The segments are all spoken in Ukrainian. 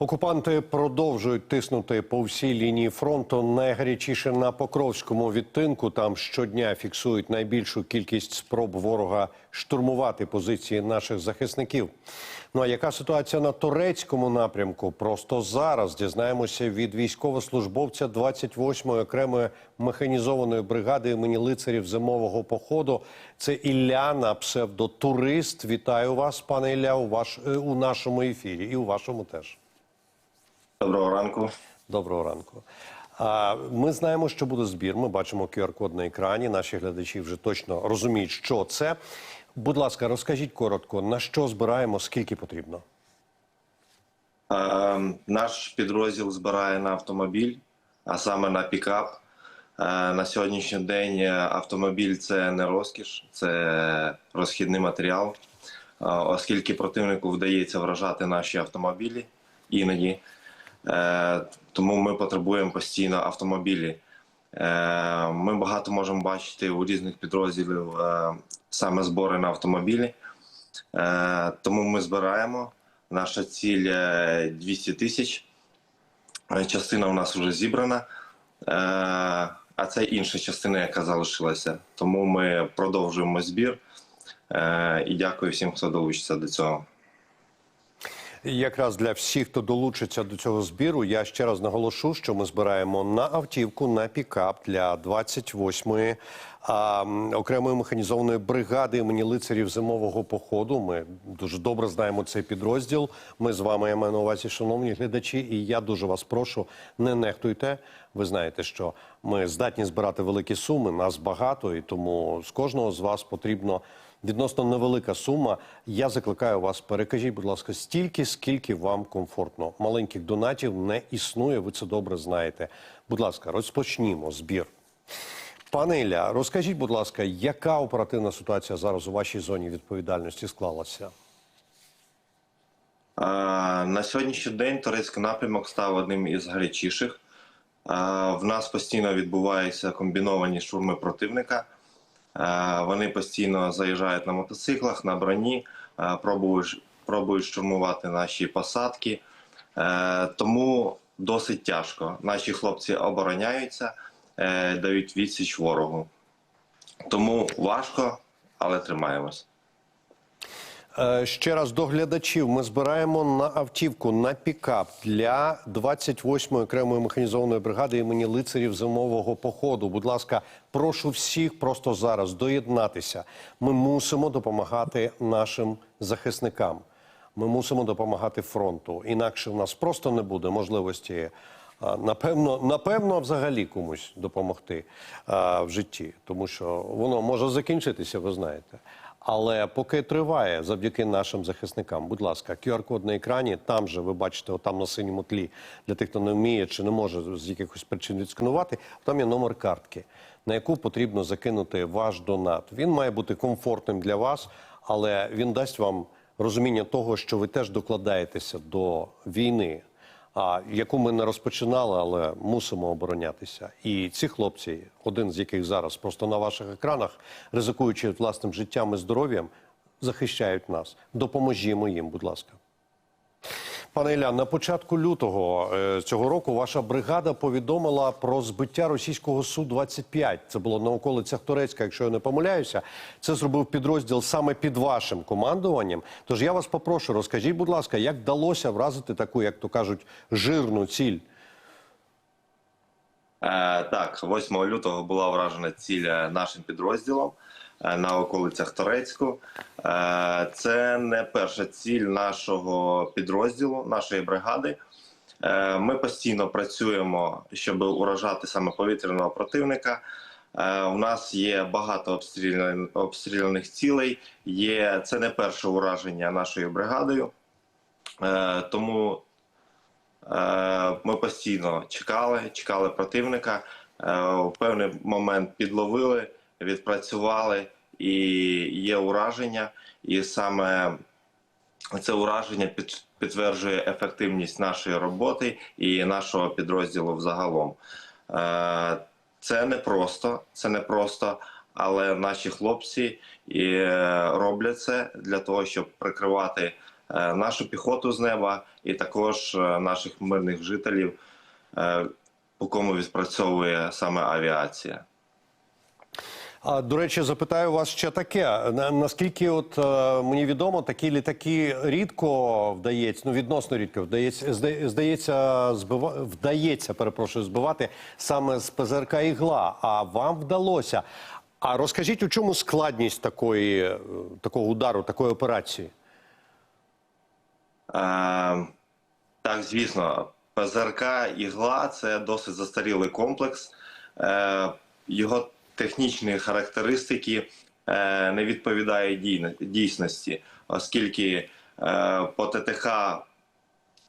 Окупанти продовжують тиснути по всій лінії фронту. Найгарячіше на Покровському відтинку. Там щодня фіксують найбільшу кількість спроб ворога штурмувати позиції наших захисників. Ну а яка ситуація на турецькому напрямку? Просто зараз дізнаємося від військовослужбовця 28-ї окремої механізованої бригади імені лицарів зимового походу. Це Ілляна, псевдотурист. Вітаю вас, пане Ілля, у ваш е, у нашому ефірі і у вашому теж. Доброго ранку. Доброго ранку. Ми знаємо, що буде збір. Ми бачимо QR-код на екрані. Наші глядачі вже точно розуміють, що це. Будь ласка, розкажіть коротко, на що збираємо, скільки потрібно? Е, наш підрозділ збирає на автомобіль, а саме на пікап. Е, на сьогоднішній день автомобіль це не розкіш, це розхідний матеріал, е, оскільки противнику вдається вражати наші автомобілі іноді. Е, тому ми потребуємо постійно автомобілі. Е, Ми багато можемо бачити у різних підрозділів е, саме збори на автомобілі. Тому ми збираємо. Наша ціль е, 200 тисяч. Частина у нас вже зібрана, а це інша частина, яка залишилася. Тому ми продовжуємо збір. І дякую всім, хто долучиться до цього. Якраз для всіх, хто долучиться до цього збіру, я ще раз наголошу, що ми збираємо на автівку, на пікап для 28-ї а, окремої механізованої бригади імені лицарів зимового походу. Ми дуже добре знаємо цей підрозділ. Ми з вами я маю на увазі, шановні глядачі, і я дуже вас прошу, не нехтуйте. Ви знаєте, що ми здатні збирати великі суми, нас багато, і тому з кожного з вас потрібно відносно невелика сума. Я закликаю вас, перекажіть, будь ласка, стільки, скільки вам комфортно. Маленьких донатів не існує, ви це добре знаєте. Будь ласка, розпочнімо збір. Пане Ілля, розкажіть, будь ласка, яка оперативна ситуація зараз у вашій зоні відповідальності склалася? На сьогоднішній день турецький напрямок став одним із гарячіших. В нас постійно відбуваються комбіновані штурми противника. Е, Вони постійно заїжджають на мотоциклах, на броні, е, пробують, пробують штурмувати наші посадки. Е, Тому досить тяжко. Наші хлопці обороняються, дають відсіч ворогу. Тому важко, але тримаємось. Е, Ще раз до глядачів. Ми збираємо на автівку на пікап для 28-ї окремої механізованої бригади імені лицарів зимового походу. Будь ласка, прошу всіх просто зараз доєднатися. Ми мусимо допомагати нашим захисникам. Ми мусимо допомагати фронту. Інакше в нас просто не буде можливості. Напевно, напевно, взагалі комусь допомогти а, в житті, тому що воно може закінчитися, ви знаєте. Але поки триває завдяки нашим захисникам, будь ласка, QR-код на екрані. Там же ви бачите, отам на синьому тлі для тих, хто не вміє чи не може з якихось причин відсканувати. Там є номер картки, на яку потрібно закинути ваш донат. Він має бути комфортним для вас, але він дасть вам розуміння того, що ви теж докладаєтеся до війни, яку ми не розпочинали, але мусимо оборонятися. І ці хлопці, один з яких зараз просто на ваших екранах, ризикуючи власним життям і здоров'ям, захищають нас. Допоможімо їм, будь ласка. Пане Ілля, на початку лютого е, цього року ваша бригада повідомила про збиття російського су 25 Це було на околицях Турецька, якщо я не помиляюся. Це зробив підрозділ саме під вашим командуванням. Тож я вас попрошу, розкажіть, будь ласка, як вдалося вразити таку, як то кажуть, жирну ціль? Е, Так, 8 лютого була вражена ціль е, нашим підрозділом на околицях Торецьку. Е, Це не перша ціль нашого підрозділу, нашої бригади. Е, Ми постійно працюємо, щоб уражати саме повітряного противника. Е, У нас є багато обстріляних, цілей. Є це не перше ураження нашою бригадою. Е, Тому Е, Ми постійно чекали, чекали противника. Е, У певний момент підловили, відпрацювали, і є ураження. І саме це ураження під- підтверджує ефективність нашої роботи і нашого підрозділу взагалом. Е, Це не просто, це не просто, але наші хлопці і е, роблять це для того, щоб прикривати е, нашу піхоту з неба і також наших мирних жителів, по кому відпрацьовує саме авіація. А до речі, запитаю вас ще таке: На- наскільки, от е, мені відомо, такі літаки рідко вдається, ну відносно рідко вдається, здається, збива, вдається, перепрошую, збивати саме з ПЗРК ігла. А вам вдалося. А розкажіть, у чому складність такої, е, такого удару, такої операції? Е, так, звісно, ПЗРК «Ігла» – це досить застарілий комплекс. Е, його технічні характеристики е, не відповідають дійсності, оскільки е, по ТТХ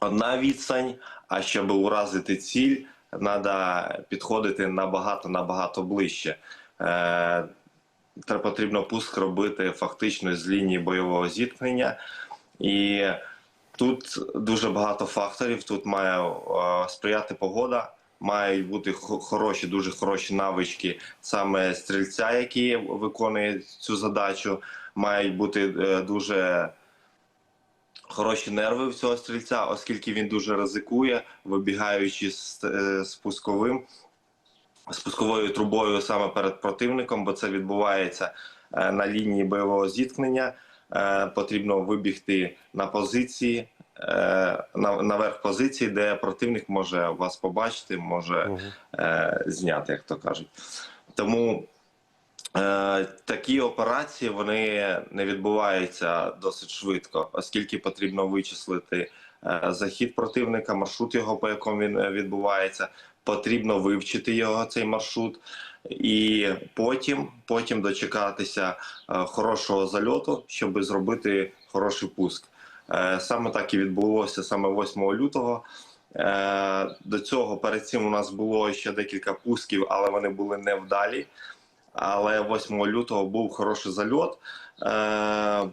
одна відстань, а щоб уразити ціль, треба підходити набагато набагато ближче. Е, Та потрібно пуск робити фактично з лінії бойового зіткнення. І тут дуже багато факторів. Тут має сприяти погода, мають бути хороші, дуже хороші навички саме стрільця, який виконує цю задачу. Мають бути е, дуже хороші нерви в цього стрільця, оскільки він дуже ризикує, вибігаючи з е, спусковим спусковою трубою саме перед противником, бо це відбувається е, на лінії бойового зіткнення. Потрібно вибігти на позиції, наверх позиції, де противник може вас побачити, може е, зняти, як то кажуть. Тому е, такі операції вони не відбуваються досить швидко, оскільки потрібно вичислити е, захід противника, маршрут його, по якому він е, відбувається. Потрібно вивчити його цей маршрут, і потім, потім дочекатися е, хорошого зальоту, щоб зробити хороший пуск. Е, Саме так і відбулося саме 8 лютого. Е, До цього перед цим у нас було ще декілька пусків, але вони були невдалі. Але 8 лютого був хороший зальот. Е,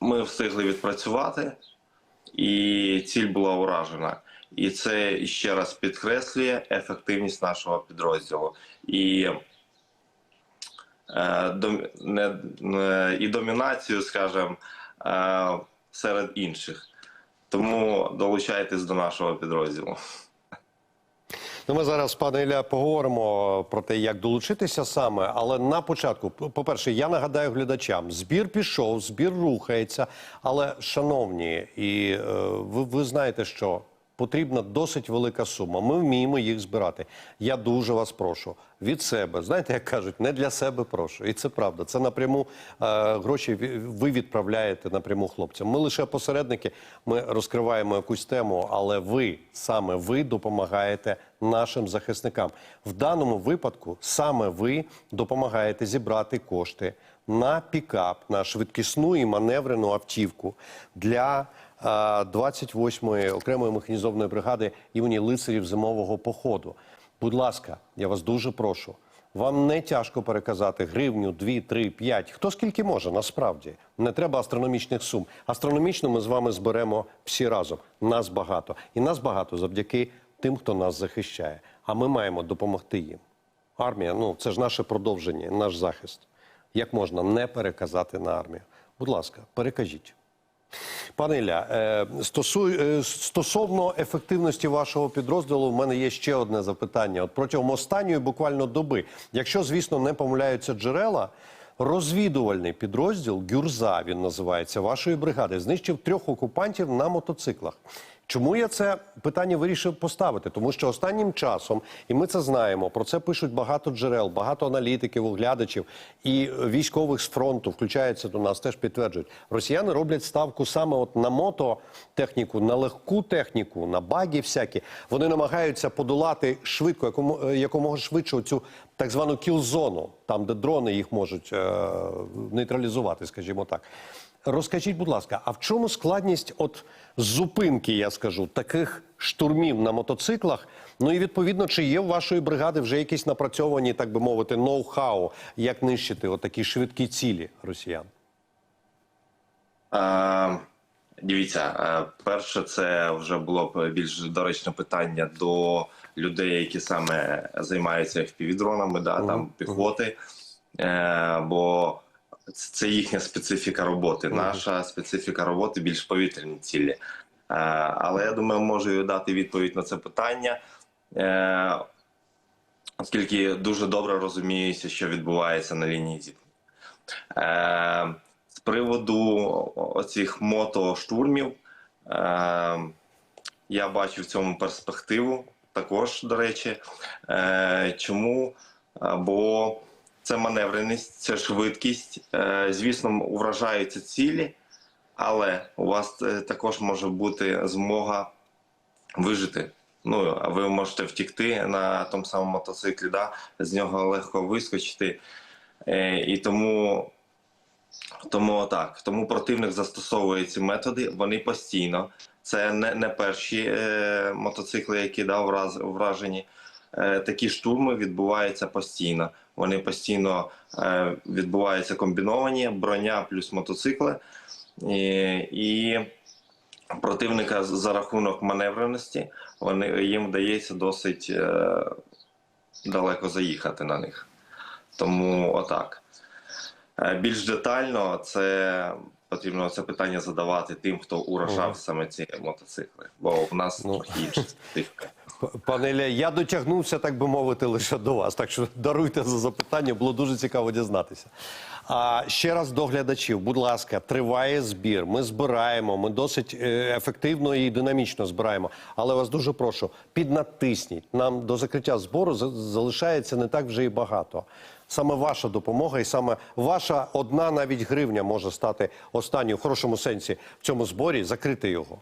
Ми встигли відпрацювати, і ціль була уражена. І це ще раз підкреслює ефективність нашого підрозділу. І, і домінацію, скажімо, серед інших. Тому долучайтесь до нашого підрозділу. Ну, ми зараз, пане Ілля, поговоримо про те, як долучитися саме. Але на початку, по-перше, я нагадаю глядачам: збір пішов, збір рухається. Але, шановні, і е, ви, ви знаєте, що потрібна досить велика сума. Ми вміємо їх збирати. Я дуже вас прошу від себе. Знаєте, як кажуть, не для себе прошу. І це правда. Це напряму е, гроші ви відправляєте напряму хлопцям. Ми лише посередники, ми розкриваємо якусь тему, але ви саме ви допомагаєте нашим захисникам. В даному випадку саме ви допомагаєте зібрати кошти на пікап, на швидкісну і маневрену автівку для 28-ї окремої механізованої бригади імені лицарів зимового походу. Будь ласка, я вас дуже прошу. Вам не тяжко переказати гривню, дві, три, п'ять. Хто скільки може, насправді. Не треба астрономічних сум. Астрономічно ми з вами зберемо всі разом. Нас багато. І нас багато завдяки тим, хто нас захищає. А ми маємо допомогти їм. Армія, ну це ж наше продовження, наш захист. Як можна не переказати на армію? Будь ласка, перекажіть. Пане Ілля, е, е, стосовно ефективності вашого підрозділу, в мене є ще одне запитання. От протягом останньої буквально доби, якщо, звісно, не помиляються джерела, розвідувальний підрозділ Гюрза він називається вашої бригади, знищив трьох окупантів на мотоциклах. Чому я це питання вирішив поставити? Тому що останнім часом, і ми це знаємо, про це пишуть багато джерел, багато аналітиків, оглядачів і військових з фронту, включаються до нас, теж підтверджують. Росіяни роблять ставку саме от на мототехніку, на легку техніку, на баги всякі. Вони намагаються подолати швидко, якому, е, якомога швидше цю так звану кіл-зону, там де дрони їх можуть е, нейтралізувати, скажімо так. Розкажіть, будь ласка, а в чому складність от зупинки, я скажу, таких штурмів на мотоциклах? Ну і відповідно, чи є у вашої бригади вже якісь напрацьовані, так би мовити, ноу-хау, як нищити отакі швидкі цілі росіян? Е, Дивіться, перше, це вже було б більш доречне питання до людей, які саме займаються FPV-дронами, да, там піхоти. Е, Бо це їхня специфіка роботи. Наша специфіка роботи більш повітряні цілі. Е, Але я думаю, можу дати відповідь на це питання, е, оскільки дуже добре розуміюся, що відбувається на лінії зіткнення. Е, З приводу оцих мотоштурмів, я бачу в цьому перспективу також, до речі. Чому? Бо це маневреність, це швидкість. Е, Звісно, вражаються цілі, але у вас е, також може бути змога вижити. Ну, а ви можете втікти на тому самому мотоциклі, да? з нього легко вискочити. Е, І тому, тому так. Тому противник застосовує ці методи, вони постійно. Це не, не перші е, мотоцикли, які дав враз, вражені. Е, такі штурми відбуваються постійно. Вони постійно е, відбуваються комбіновані, броня плюс мотоцикли. І, і противника за рахунок маневреності вони, їм вдається досить е, далеко заїхати на них. Тому отак. Більш детально це потрібно це питання задавати тим, хто уражав Ага. саме ці мотоцикли, бо в нас Ну. трохи інша специфіка. Пане Ілля, я дотягнувся, так би мовити, лише до вас. Так що даруйте за запитання, було дуже цікаво дізнатися. А ще раз до глядачів, будь ласка, триває збір. Ми збираємо, ми досить е, ефективно і динамічно збираємо. Але вас дуже прошу, піднатисніть. Нам до закриття збору за- залишається не так вже і багато. Саме ваша допомога, і саме ваша одна навіть гривня може стати останньою в хорошому сенсі в цьому зборі, закрити його.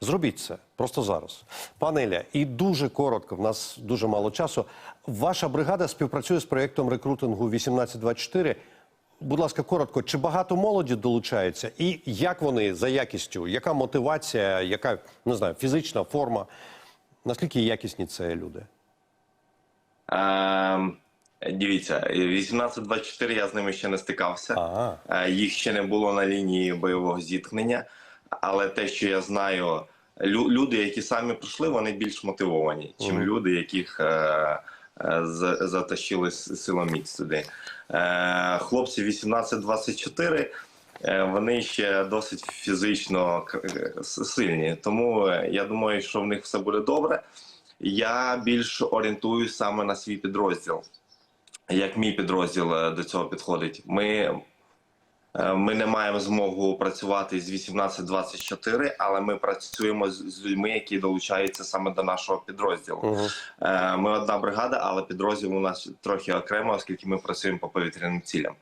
Зробіть це просто зараз. Пане Ілля, і дуже коротко, в нас дуже мало часу. Ваша бригада співпрацює з проєктом рекрутингу 1824. Будь ласка, коротко, чи багато молоді долучається? І як вони за якістю? Яка мотивація, яка не знаю, фізична форма? Наскільки якісні це люди? Ем, Дивіться, 18-24 я з ними ще не стикався. Ага. Е, Їх ще не було на лінії бойового зіткнення. Але те, що я знаю, лю- люди, які самі прийшли, вони більш мотивовані, чим Мгм. люди, яких е, е, затащили силоміць сюди. Е, Хлопці 18-24, е, вони ще досить фізично е, сильні. Тому е, я думаю, що в них все буде добре. Я більш орієнтуюсь саме на свій підрозділ. Як мій підрозділ е, до цього підходить? Ми, е, ми не маємо змогу працювати з 18-24, але ми працюємо з, людьми, які долучаються саме до нашого підрозділу. Е, Ми одна бригада, але підрозділ у нас трохи окремо, оскільки ми працюємо по повітряним цілям.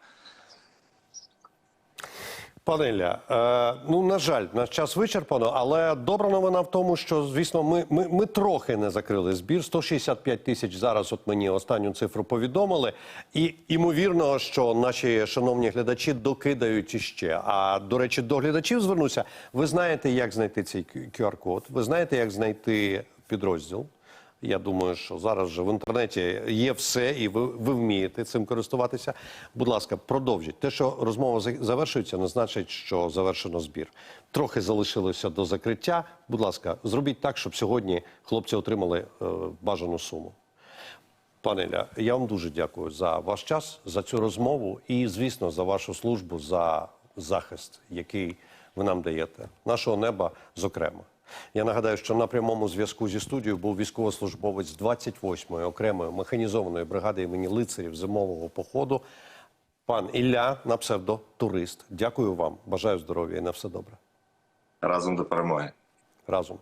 Пане Ілля, е, ну на жаль, наш час вичерпано, але добра новина в тому, що звісно, ми, ми, ми трохи не закрили збір. 165 тисяч зараз. От мені останню цифру повідомили. І ймовірно, що наші шановні глядачі докидають іще. А до речі, до глядачів звернуся. Ви знаєте, як знайти цей QR-код, ви знаєте, як знайти підрозділ. Я думаю, що зараз вже в інтернеті є все, і ви, ви вмієте цим користуватися. Будь ласка, продовжіть. Те, що розмова завершується, не значить, що завершено збір. Трохи залишилося до закриття. Будь ласка, зробіть так, щоб сьогодні хлопці отримали е, бажану суму. Пане Ілля, я вам дуже дякую за ваш час, за цю розмову і, звісно, за вашу службу, за захист, який ви нам даєте, нашого неба, зокрема. Я нагадаю, що на прямому зв'язку зі студією був військовослужбовець 28-ї окремої механізованої бригади імені лицарів зимового походу. Пан Ілля на псевдо турист. Дякую вам. Бажаю здоров'я і на все добре. Разом до перемоги. Разом.